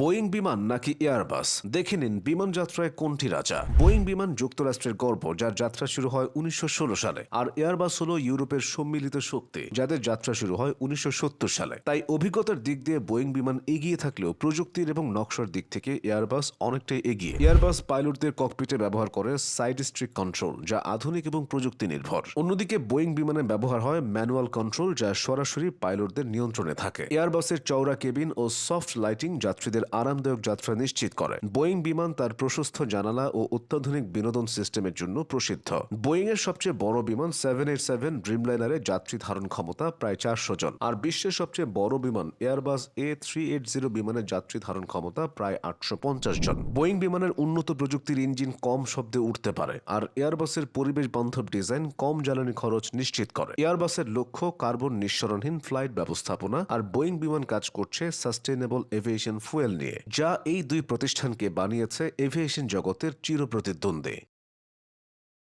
Boeing বিমান নাকি Airbus? দেখে নিন বিমান যাত্রায় কোনটি রাজা। বোয়িং বিমান যুক্তরাষ্ট্রের গর্ব, যার যাত্রা শুরু হয় উনিশশো ষোলো সালে। আর এয়ারবাস হল ইউরোপের সম্মিলিত শক্তি, যাদের যাত্রা শুরু হয় উনিশশো সত্তর সালে। তাই অভিজ্ঞতার দিক দিয়ে বোয়িং বিমান এগিয়ে থাকলেও প্রযুক্তির এবং নকশার দিক থেকে এয়ারবাস অনেকটাই এগিয়ে। এয়ারবাস পাইলটদের ককপিটে ব্যবহার করে সাইড স্ট্রিক কন্ট্রোল, যা আধুনিক এবং প্রযুক্তি নির্ভর অন্যদিকে বোয়িং বিমানে ব্যবহার হয় ম্যানুয়াল কন্ট্রোল, যা সরাসরি পাইলটদের নিয়ন্ত্রণে থাকে। এয়ারবাসের চওড়া কেবিন ও সফট লাইটিং যাত্রীদের আরামদায়ক যাত্রা নিশ্চিত করে বোয়িং বিমান তার প্রশস্ত জানালা ও অত্যাধুনিক বিনোদন সিস্টেমের জন্য প্রসিদ্ধ। বোয়িং এর সবচেয়ে বড় বিমান সেভেন এইট সেভেন ড্রিমলাইনারে যাত্রী ধারণ ক্ষমতা প্রায় চারশো জন। আর বিশ্বের সবচেয়ে বড় বিমান Airbus A three eight zero বিমানের যাত্রী ধারণ ক্ষমতা প্রায় আটশো পঞ্চাশ জন। বোয়িং বিমানের উন্নত প্রযুক্তির ইঞ্জিন কম শব্দে উঠতে পারে, আর এয়ারবাসের পরিবেশ বান্ধব ডিজাইন কম জ্বালানি খরচ নিশ্চিত করে। এয়ারবাসের লক্ষ্য কার্বন নিঃসরণহীন ফ্লাইট ব্যবস্থাপনা, আর বোয়িং বিমান কাজ করছে সাস্টেনেবল এভিয়েশন ফুয়েল নিয়ে যা এই দুই প্রতিষ্ঠানকে বানিয়েছে এভিয়েশন জগতের চিরপ্রতিদ্বন্দ্বী।